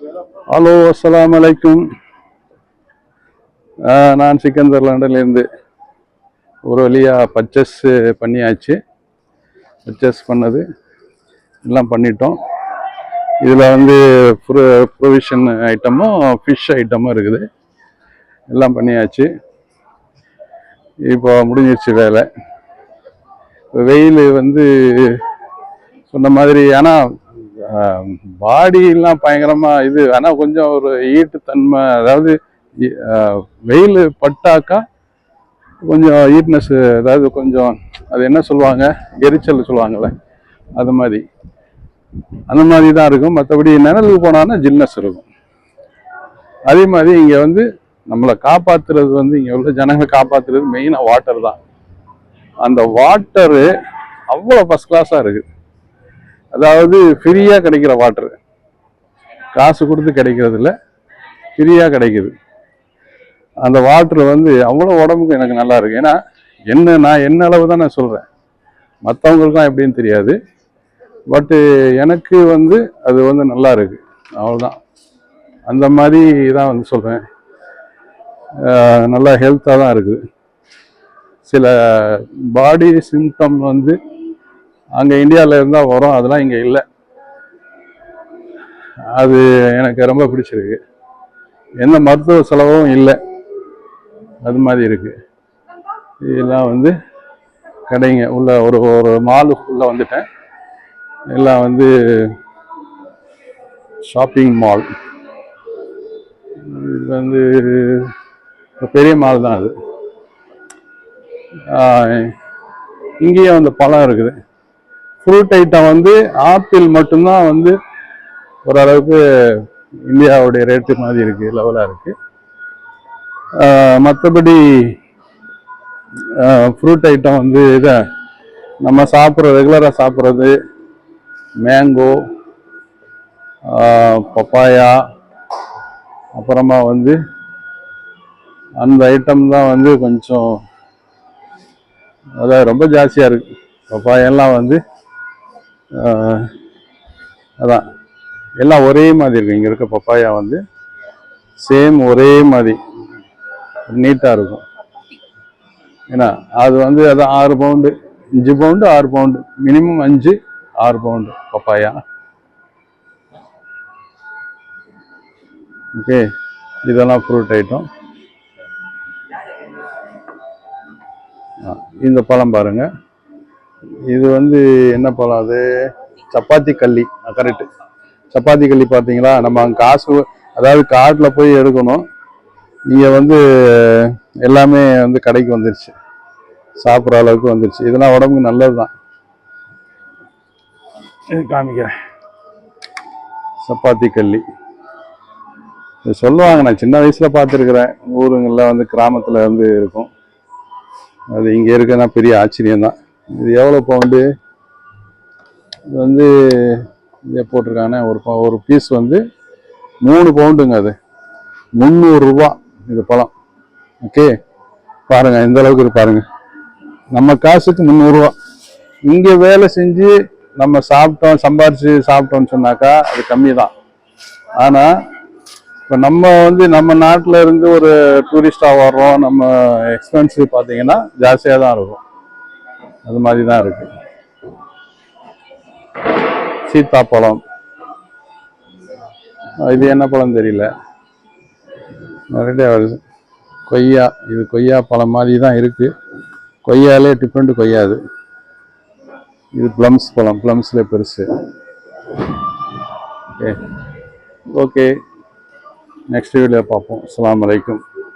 Hello அஸ்லாம் வலைக்கும் நான் சிக்கந்தர் லண்டன்லேருந்து ஒரு வழியாக பர்ச்சேஸ் பண்ணியாச்சு. பர்ச்சேஸ் பண்ணது. எல்லாம் பண்ணிட்டோம். இதில் வந்து ப்ரொ ப்ரொவிஷன் ஐட்டமும் ஃபிஷ் ஐட்டமும் இருக்குது. எல்லாம் பண்ணியாச்சு. இப்போ முடிஞ்சிருச்சு வேலை. வெயில் வந்து சொன்ன மாதிரி ஆனால் பாடியெல்லாம் பயங்கரமாக இது. ஆனால் கொஞ்சம் ஒரு ஈட்டு தன்மை அதாவது வெயில் பட்டாக்கா கொஞ்சம் ஈட்னஸ் அதாவது கொஞ்சம் அது என்ன சொல்லுவாங்க? எரிச்சல் சொல்லுவாங்கள்ல அது மாதிரி. அந்த மாதிரி தான் இருக்கும். மற்றபடி நிழலுக்கு போனான்னா ஜில்னஸ் இருக்கும். அதே மாதிரி இங்கே வந்து நம்மளை காப்பாத்துறது வந்து இங்கே உள்ள ஜனங்களை காப்பாற்றுறது மெயினாக வாட்டர் தான். அந்த வாட்டரு அவ்வளோ ஃபஸ்ட் கிளாஸாக இருக்குது அதாவது ஃப்ரீயாக கிடைக்கிற வாட்டர் காசு கொடுத்து கிடைக்கிறதில்ல ஃப்ரீயாக கிடைக்குது. அந்த வாட்டர் வந்து அவ்வளோ உடம்புக்கு எனக்கு நல்லா இருக்குது ஏன்னா என்ன நான் என்ன அளவு தான் நான் சொல்கிறேன் மற்றவங்களுக்கும் எப்படின்னு தெரியாது. பட்டு எனக்கு வந்து அது வந்து நல்லா இருக்குது அவ்வளோதான் அந்த மாதிரி தான் வந்து சொல்கிறேன் நல்லா ஹெல்த்தாக தான் இருக்குது சில பாடி சிம்டம் வந்து அங்கே இந்தியாவில் இருந்தால் வரும் அதெல்லாம் இங்கே இல்லை. அது எனக்கு ரொம்ப பிடிச்சிருக்கு. எந்த மருத்துவ செலவும் இல்லை. அது மாதிரி இருக்குது இதெல்லாம் வந்து கடைங்க உள்ள ஒரு ஒரு மாலுக்குள்ளே வந்துட்டேன். எல்லாம் வந்து ஷாப்பிங் மால். இது வந்து ஒரு பெரிய மால் தான் அது. இங்கேயும் அந்த பழம் இருக்குது. ஃப்ரூட் ஐட்டம் வந்து ஆப்பிள் மட்டும்தான் வந்து ஓரளவுக்கு இந்தியாவுடைய ரேட்டு மாதிரி இருக்குது லெவலாக இருக்குது மற்றபடி ஃப்ரூட் ஐட்டம் வந்து இதை நம்ம சாப்பிட்ற ரெகுலராக சாப்பிட்றது மேங்கோ பப்பாயா அப்புறமா வந்து அந்த ஐட்டம் தான் வந்து கொஞ்சம் அதான் ரொம்ப ஜாஸ்தியாக இருக்குது பப்பாயெல்லாம் வந்து அதான். எல்லாம் ஒரே மாதிரி இருக்கும் இங்கே இருக்க பப்பாயா வந்து சேம் ஒரே மாதிரி. நீட்டாக இருக்கும். ஏன்னா அது வந்து அது ஆறு பவுண்டு அஞ்சு பவுண்டு ஆறு பவுண்டு மினிமம் அஞ்சு ஆறு பவுண்டு பப்பாயா. ஓகே இதெல்லாம் ஃப்ரூட் ஐட்டம் இந்த பழம் பாருங்கள் இது வந்து என்ன பழம் அது? சப்பாத்தி கள்ளி. கரெக்டு சப்பாத்தி கள்ளி பார்த்தீங்களா? நம்ம அங்கே காசு அதாவது காட்டில் போய் எடுக்கணும். இங்கே வந்து எல்லாமே வந்து கடைக்கு வந்துருச்சு. சாப்பிட்ற அளவுக்கு வந்துருச்சு. இதெல்லாம் உடம்புக்கு நல்லது தான் இது காமிக்கிறேன். சப்பாத்தி கள்ளி. இது சொல்லுவாங்க நான் சின்ன வயசில் பார்த்துருக்குறேன். ஊருங்களில் வந்து கிராமத்தில் வந்து இருக்கும். அது இங்கே இருக்கனா பெரிய ஆச்சரியம் தான் இது எவ்வளோ பவுண்டு இது வந்து இதை போட்டிருக்காங்கன்னா ஒரு ஒரு பீஸ் வந்து மூணு பவுண்டுங்க அது. முந்நூறுரூவா இது பழம். ஓகே பாருங்கள் இந்த அளவுக்கு இருக்கு பாருங்கள் நம்ம காசுக்கு முந்நூறுரூவா இங்கே வேலை செஞ்சு நம்ம சாப்பிட்டோம் சம்பாரித்து சாப்பிட்டோம்னு சொன்னாக்கா அது கம்மி தான் ஆனால் இப்போ நம்ம வந்து நம்ம நாட்டில் இருந்து ஒரு டூரிஸ்டாக வர்றோம் நம்ம எக்ஸ்பென்சிவ் பார்த்தீங்கன்னா ஜாஸ்தியாக தான் இருக்கும். அது மாதிரி தான் இருக்கு. சீத்தாப்பழம். இது என்ன பழம் தெரியல. நிறைய வருது கொய்யா. இது கொய்யா பழம் மாதிரி தான் இருக்கு. கொய்யாலே டிஃப்ரெண்ட் கொய்யா இது இது ப்ளம்ஸ் பழம். ப்ளம்ஸ்ல பெருசு. ஓகே ஓகே நெக்ஸ்ட் வீடியோ பார்ப்போம். அலாம் அலைக்கும்